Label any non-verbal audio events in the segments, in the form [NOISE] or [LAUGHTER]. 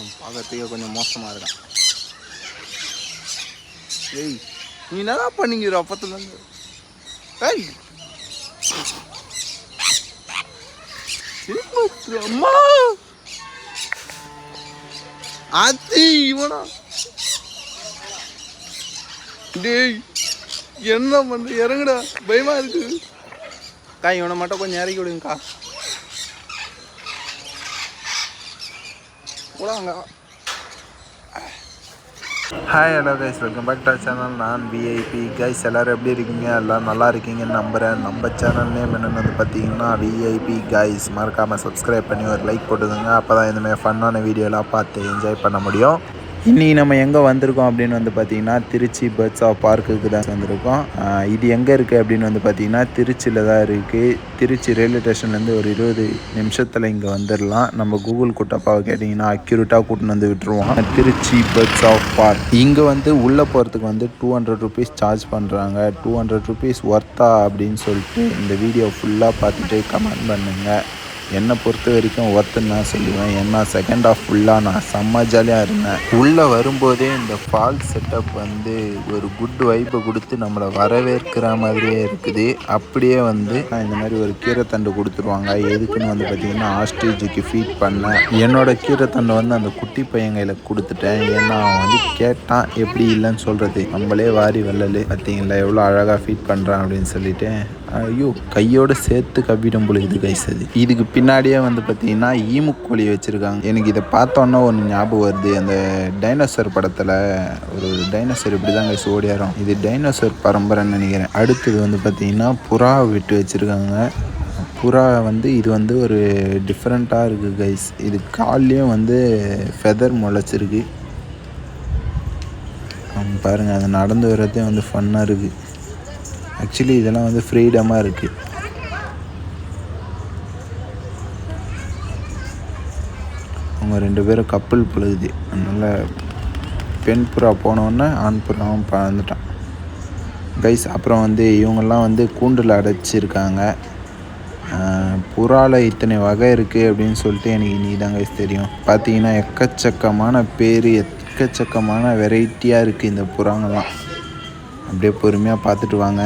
பார்க்கறதுக்கே கொஞ்சம் மோசமாக இருக்கான். ஏய் நீ என்னடா அப்பத்துல இருந்து? ஏய்! அம்மா? அத்தி இவனா? டேய் என்ன பண்ற இறங்குடா? பயமா இருக்கு. அக்கா இவனை மட்டும் கொஞ்சம் இறக்கி விடுங்கக்கா. போடாங்க hi hello guys welcome back to channel நான் விஐபி கைஸ் எல்லோரும் எப்படி இருக்கீங்க? எல்லோரும் நல்லா இருக்கீங்கன்னு நம்புகிறேன் நம்ம சேனல் நேம் என்னென்னு வந்து பார்த்தீங்கன்னா விஐபி கைஸ் மறக்காமல் சப்ஸ்கிரைப் பண்ணி ஒரு லைக் போட்டுக்கோங்க. அப்போ தான் இந்தமாதிரி ஃபன்னான வீடியோலாம் பார்த்து என்ஜாய் பண்ண முடியும். இன்றைக்கி நம்ம எங்கே வந்திருக்கோம் அப்படின்னு வந்து பார்த்தீங்கன்னா திருச்சி பேர்ட்ஸ் ஆஃப் பார்க்குக்கு தான் வந்திருக்கோம். இது எங்கே இருக்குது அப்படின்னு வந்து பார்த்தீங்கன்னா திருச்சியில் தான் இருக்குது திருச்சி ரயில்வே ஸ்டேஷன்லேருந்து ஒரு இருபது நிமிஷத்தில் இங்கே வந்துடலாம் நம்ம கூகுள் குட்டப்பாவை கேட்டிங்கன்னா அக்யூரேட்டாக கூட்டின்னு வந்து விட்டுருவோம் திருச்சி பேர்ட்ஸ் ஆஃப் பார்க் இங்கே வந்து உள்ளே போகிறதுக்கு வந்து டூ ஹண்ட்ரட் ருபீஸ் சார்ஜ் பண்ணுறாங்க டூ ஹண்ட்ரட் ருபீஸ் ஒர்த்தா அப்படின்னு சொல்லிட்டு இந்த வீடியோ ஃபுல்லாக பார்த்துட்டு கமெண்ட் பண்ணுங்கள் என்னை பொறுத்த வரைக்கும் ஒர்த்துன்னு நான் சொல்லுவேன். ஏன்னா செகண்ட் ஆஃப் ஃபுல்லாக நான் செம்ம ஜாலியாக இருந்தேன். உள்ளே வரும்போதே இந்த ஃபால் செட்டப் வந்து ஒரு குட் வைப்பை கொடுத்து நம்மளை வரவேற்கிற மாதிரியே இருக்குது. அப்படியே வந்து நான் இந்த மாதிரி ஒரு கீரைத்தண்டு கொடுத்துருவாங்க. எதுக்குன்னு வந்து பார்த்தீங்கன்னா ஆஸ்ட்ரேஜுக்கு ஃபீட் பண்ணேன். என்னோட கீரைத்தண்டை வந்து அந்த குட்டி பையன் கையில் கொடுத்துட்டேன். ஏன்னா அவன் வந்து கேட்டான் எப்படி இல்லைன்னு சொல்கிறது நம்மளே வாரி வெள்ளல். பார்த்தீங்களா? எவ்வளோ அழகாக ஃபீட் பண்ணுறான் அப்படின்னு சொல்லிட்டு ஐயோ கையோட சேர்த்து கவ்விடும் போல இது கைஸ் அது இதுக்கு பின்னாடியே வந்து பார்த்தீங்கன்னா ஈமுக்கோழி வச்சுருக்காங்க. எனக்கு இதை பார்த்தோன்னா ஒன்று ஞாபகம் வருது. அந்த டைனோசர் படத்தில் ஒரு டைனோசர் இப்படி தான் கைஸ் ஓடியாரும். இது டைனோசர் பரம்பரைன்னு நினைக்கிறேன். அடுத்தது வந்து பார்த்தீங்கன்னா புறா விட்டு வச்சுருக்காங்க. புறா வந்து இது வந்து ஒரு டிஃப்ரெண்ட்டாக இருக்குது கைஸ் இது கால்லையும் வந்து ஃபெதர் முளைச்சிருக்கு. பாருங்கள் அது நடந்து வர்றதே வந்து ஃபன்னாக இருக்குது ஆக்சுவலி இதெல்லாம் வந்து ஃப்ரீடமாக இருக்குது அவங்க ரெண்டு பேரும் கப்பல் பொழுது. அதனால் பெண் புறா போனோடனே ஆண் புறாவும் பறந்துட்டான். கைஸ் அப்புறம் வந்து இவங்கெல்லாம் வந்து கூண்டில் அடைச்சிருக்காங்க. புறாவில் புறால இத்தனை வகை இருக்குது அப்படின்னு சொல்லிட்டு எனக்கு நீ தான் கைஸ் தெரியும். பார்த்தீங்கன்னா எக்கச்சக்கமான பேர் எக்கச்சக்கமான வெரைட்டியாக இருக்குது இந்த புறாங்கெல்லாம். அப்படியே பொறுமையாக பார்த்துட்டு வாங்க.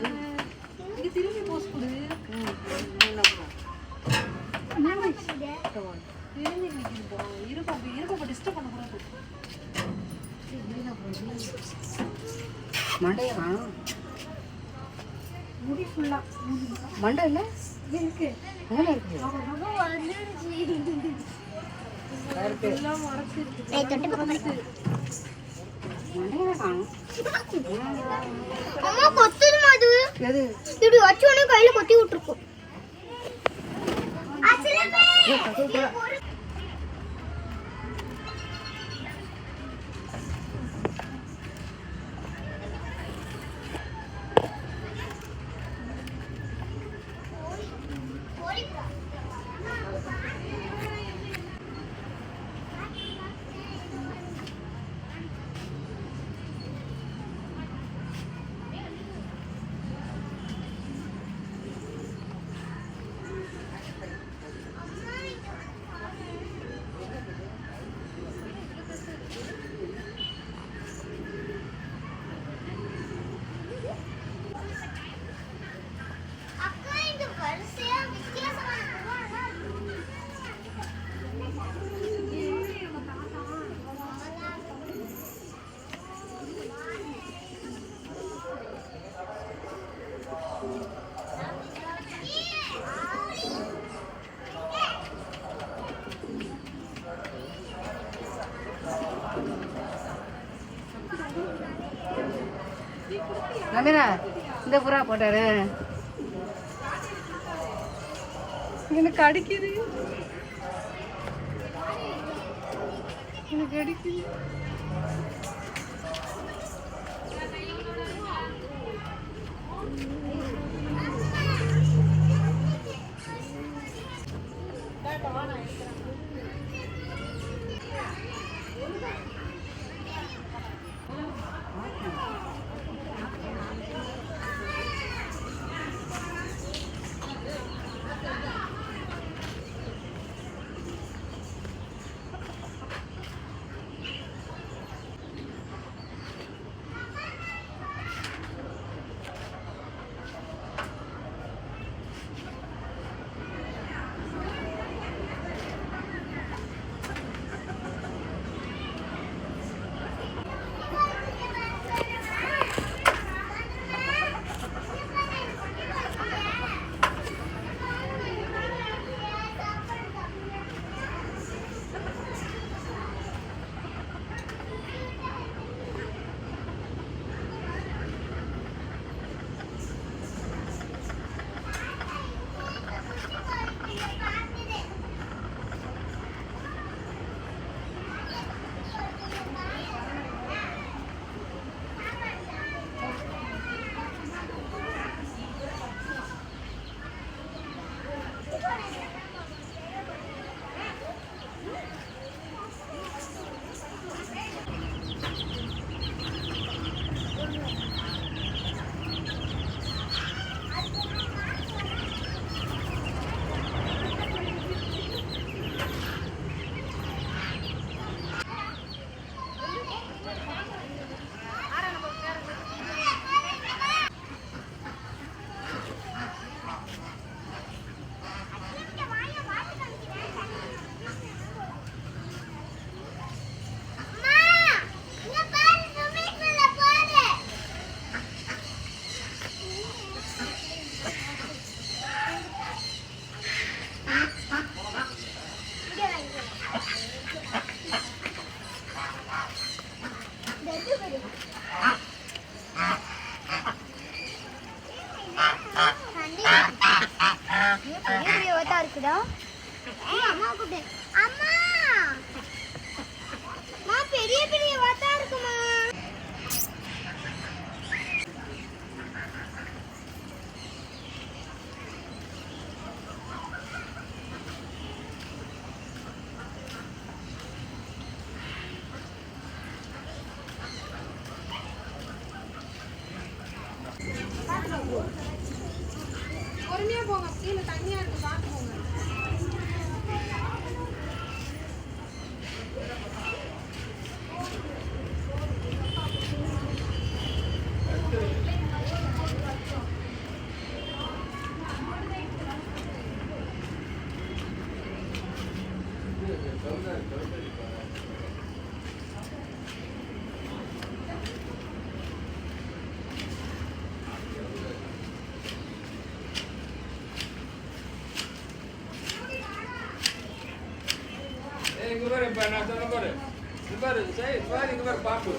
இங்க திரும்பி போஸ் கொடு. திரும்பி நிற்கிறோம் இருப்பா இருப்பா டிஸ்டர்ப் பண்ணக்கூடாது மண்டைய காணும் முடி ஃபுல்லா மண்டை இல்லை இருக்கு. மேலே இருக்கு. காணும் அம்மா எது? இப்படி வச்ச உடனே கையில கொத்தி விட்டுருக்கும். அமீரா இந்த புறா போட்டாரு. எனக்கு அடிக்குது. எனக்கு அடிக்குது. பெரிய பாரு, நான் சொன்ன பாரு. இங்க பாரு, சரி, பாரு, பாரு, பாம்பு.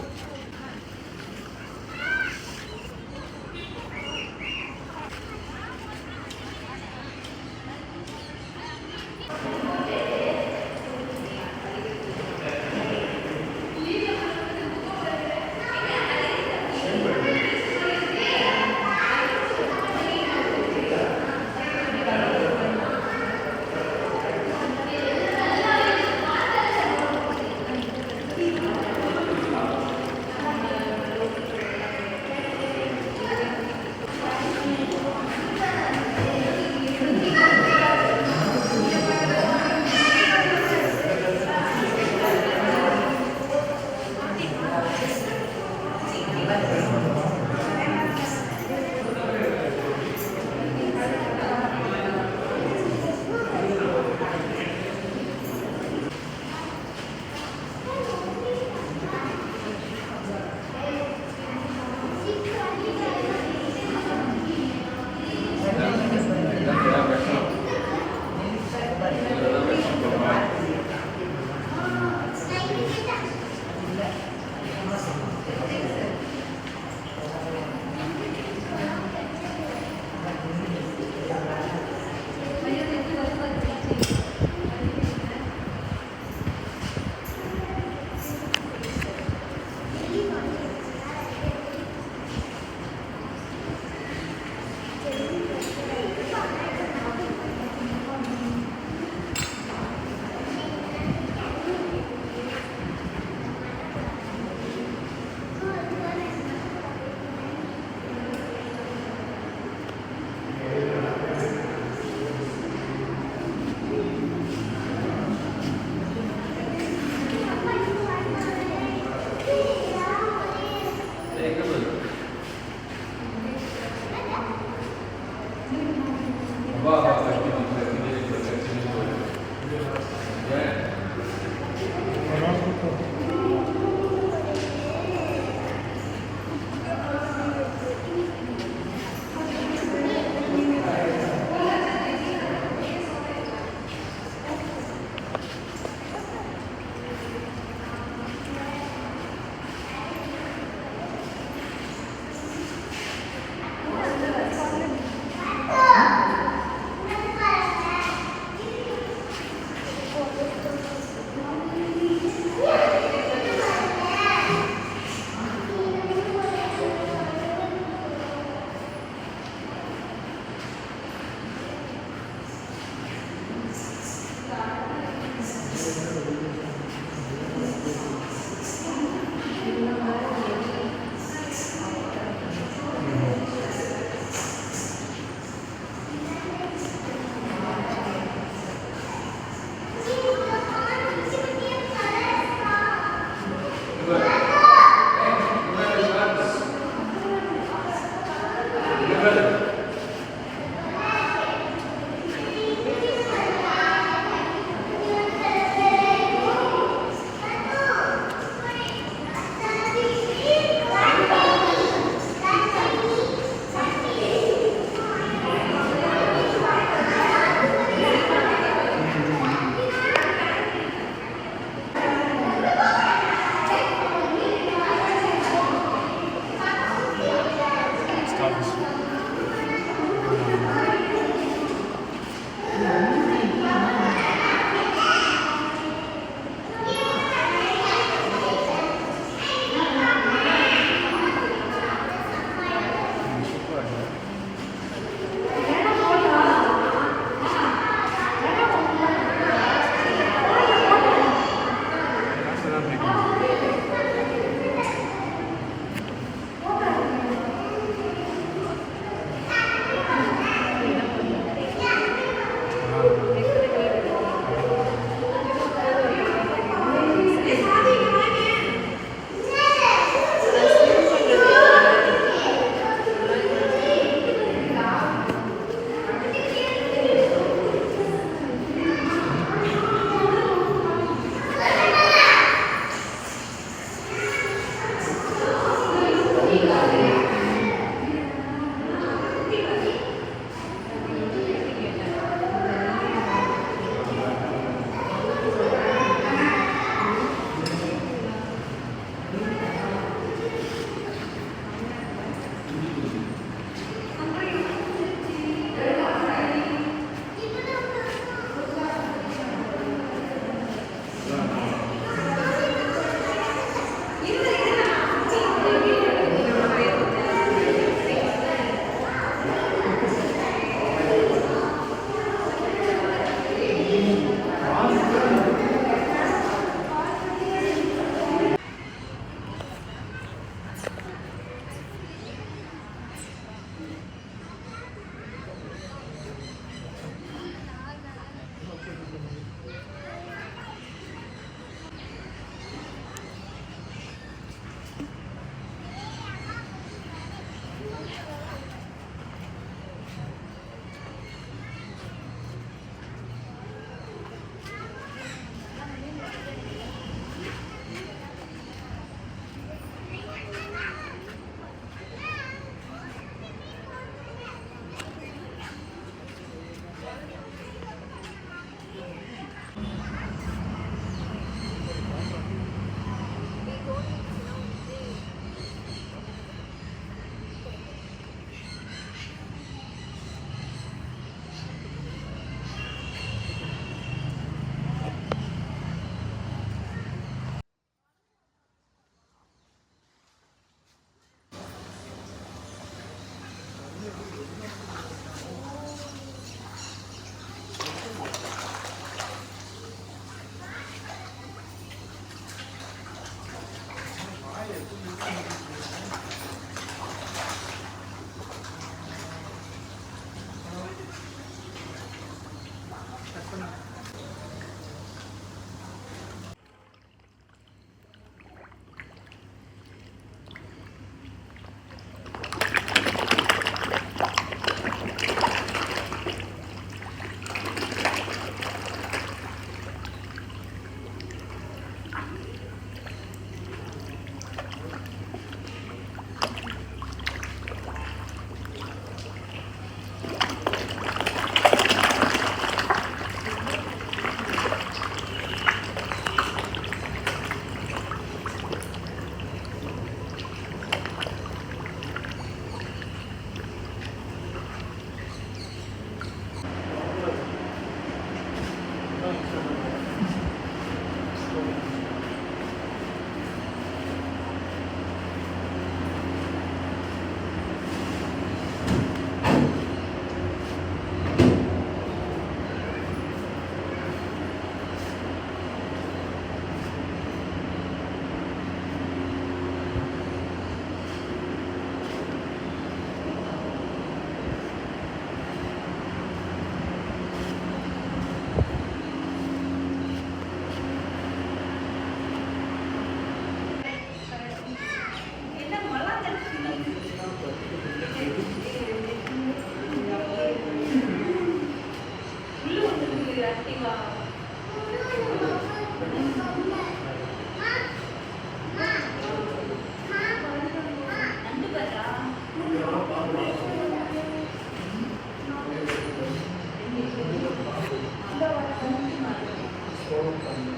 Gracias.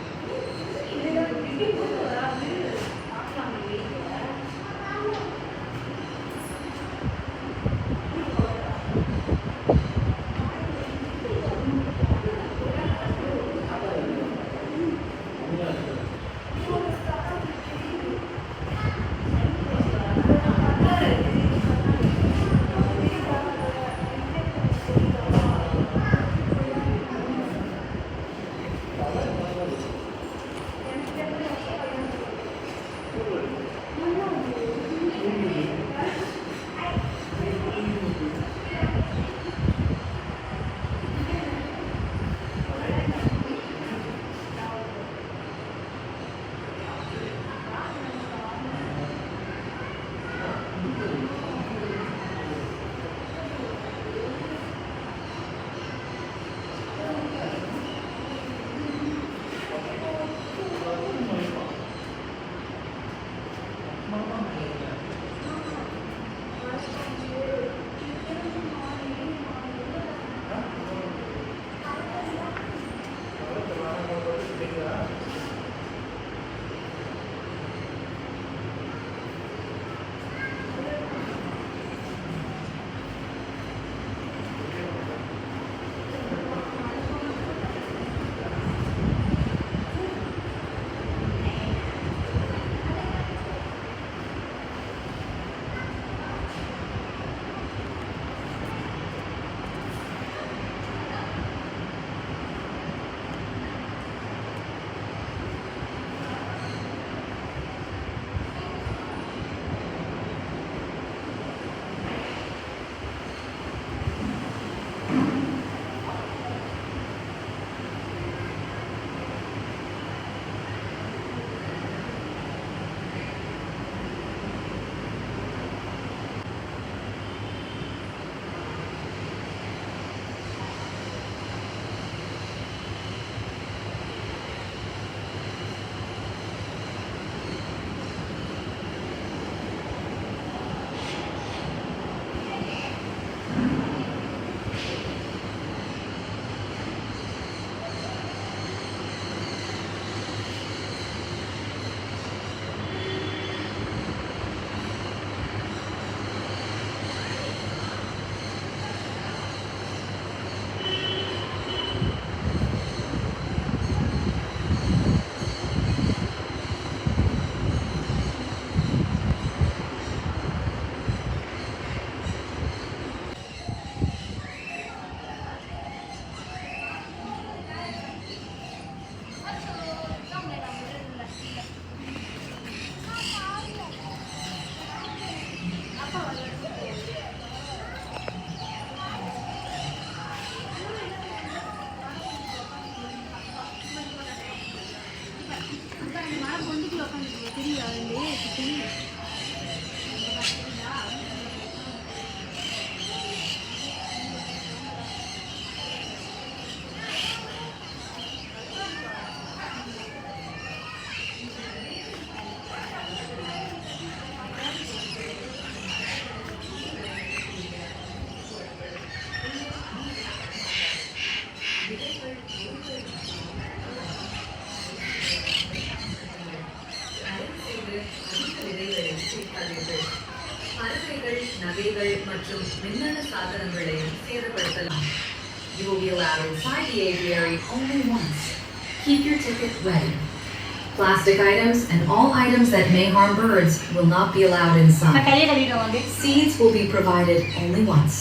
items that may harm birds will not be allowed inside. கையை கழுவிடுவோம் வந்து Seeds will be provided only once.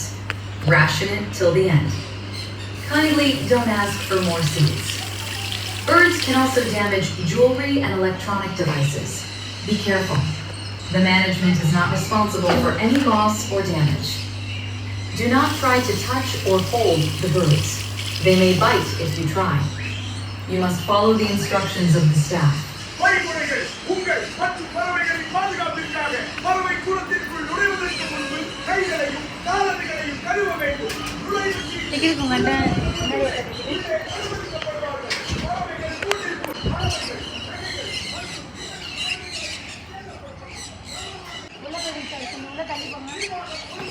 Ration it till the end. Kindly don't ask for more seeds. Birds can also damage jewelry and electronic devices. Be careful. The management is not responsible for any loss or damage. Do not try to touch or hold the birds. They may bite if you try. You must follow the instructions of the staff. பணிப்புரைகள் உங்கள் மற்றும் பறவைகளின் பாதுகாப்பிற்காக பறவை கூடத்திற்குள் நுழைவதற்கு முன்பு கைகளையும் காலணிகளையும் கழுவ வேண்டும். நுழைவு சீட்டு டிக்கெட் மாட்டேன் உள்ள போய் உள்ள தள்ளி போங்க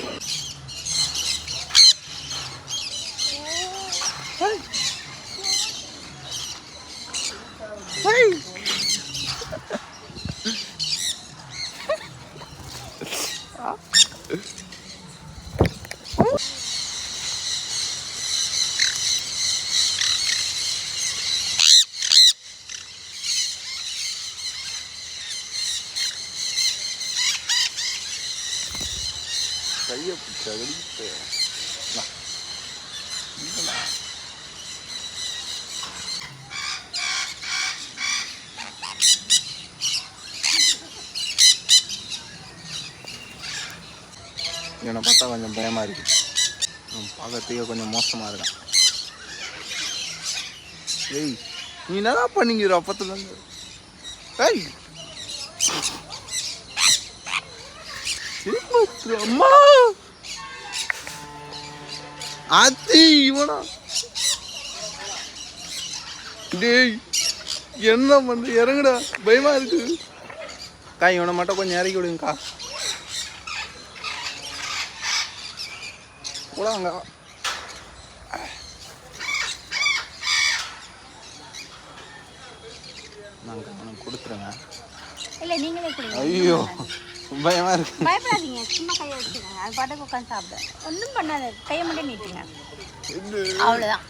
கையை என்னை பார்த்தா கொஞ்சம் பயமாக இருக்கு பார்க்கறதுக்கே கொஞ்சம் மோசமாக இருக்கான் ஏய் நீ என்னடா பண்ணிக்கிற அப்பத்துலேருந்து ஏய் அம்மா அத்தி இவனா? டேய் என்ன பண்ண இறங்குடா? பயமா இருக்கு. கா இவனை மட்டும் கொஞ்சம் இறக்கி விடுங்கக்கா. போடாங்க நாங்கள் அவனுக்கு கொடுத்துருங்க இல்ல நீங்களே கொடுங்க. ஐயோ. பயமா இருக்கு. பயப்படாதீங்க. சும்மா கையை வச்சுக்கோங்க. அது பாட்டுக்கு உட்காந்து சாப்பிட. ஒன்றும் பண்ணாது. கையை மட்டும் நீட்டுங்க. அவ்வளோதான்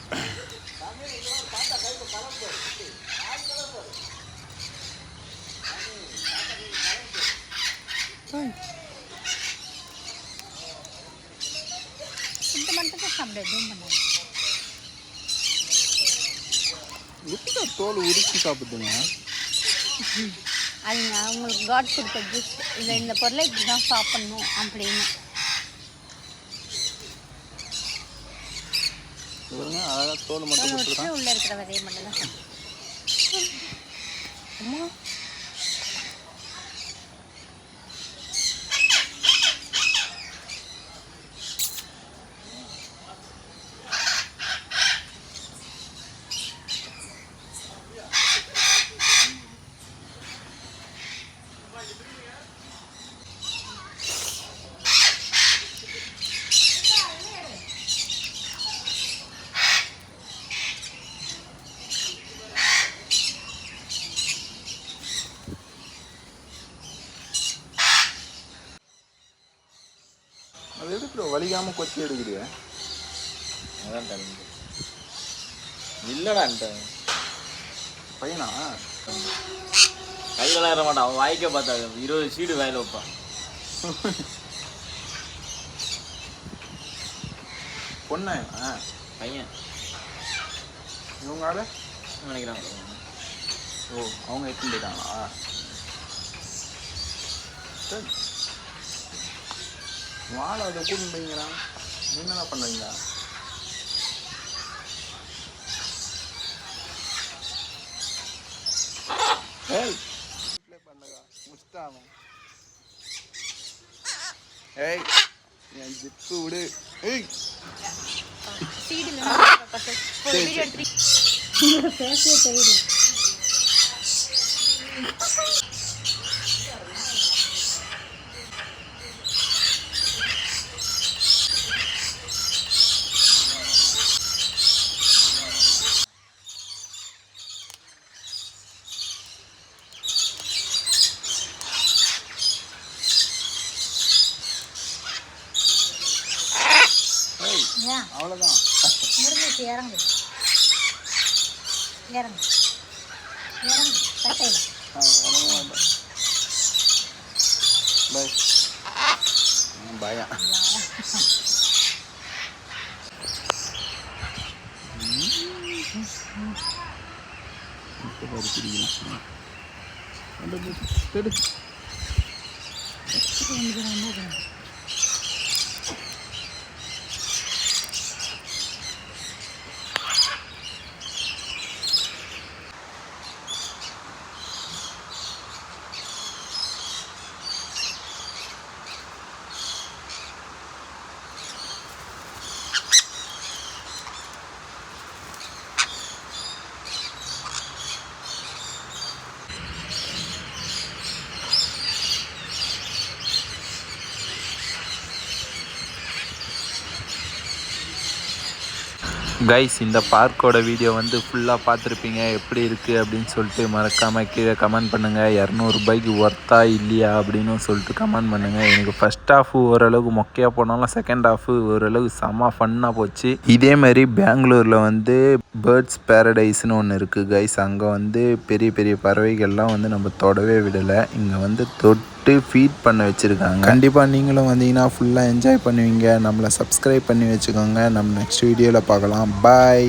இந்த மட்டும் சாப்பிட. எதுவும் பண்ணாது. தோல் உரிச்சு சாப்பிடுங்க அது நான் உங்களுக்கு காட் கொடுத்த கிஃப்ட் இல்லை இந்த பொருளை இப்படி தான் சாப்பிடணும் அப்படின்னு. பாருங்க அழகா தோல் மட்டும் தோல் கொடுத்துருக்கான் விட்டு உள்ளே இருக்கிற விதையை மட்டும் தான் சாப்பிடணும் அது வலிக்காம கொத்தி எடுக்குது அதான் டைம் இல்லைடான்ட்ட பையனா? கையிலலாம் ஏற மாட்டான். அவன் வாய்க்க பார்த்தா இருபது சீடு வாயில வைப்பான். பொண்ணா பையன். இவங்க ஆளு நினைக்கிறான். ஓ அவங்க எத்தனை போயிட்டாங்களா சரி. வாழை அதை கூட்டு போய்ங்கிறான். என்னென்ன பண்ணுறீங்க ஏய். பண்ணதா முஸ்தாம ஏய் என் ஜிப்பு விடு. ஏய். சீடு சரி, [LAUGHS] இறங்கு இறங்கு இறங்கு கட்டையில் பாய் பாயா guys இந்த பார்க்கோட வீடியோ வந்து ஃபுல்லாக பார்த்துருப்பீங்க. எப்படி இருக்குது அப்படின்னு சொல்லிட்டு மறக்காமல் கீழே கமெண்ட் பண்ணுங்கள் இரநூறுபாய்க்கு ஒர்த்தா இல்லையா அப்படின்னு சொல்லிட்டு கமெண்ட் பண்ணுங்கள் எனக்கு ஃபஸ்ட் ஹாஃப் ஓரளவுக்கு மொக்கையாக போனாலும் செகண்ட் ஹாஃப் ஓரளவுக்கு செம்ம ஃபன்னாக போச்சு. இதே மாதிரி பெங்களூரில் வந்து பேர்ட்ஸ் பேரடைஸ்னு ஒன்று இருக்குது கைஸ் அங்கே வந்து பெரிய பெரிய பறவைகள்லாம் வந்து நம்ம தொடவே விடலை. இங்கே வந்து தொட்டு ஃபீட் பண்ண வச்சுருக்காங்க. கண்டிப்பாக நீங்களும் வந்தீங்கன்னா ஃபுல்லாக என்ஜாய் பண்ணுவீங்க. நம்மளை சப்ஸ்கிரைப் பண்ணி வச்சுக்கோங்க. நம்ம நெக்ஸ்ட் வீடியோவில் பார்க்கலாம். பாய்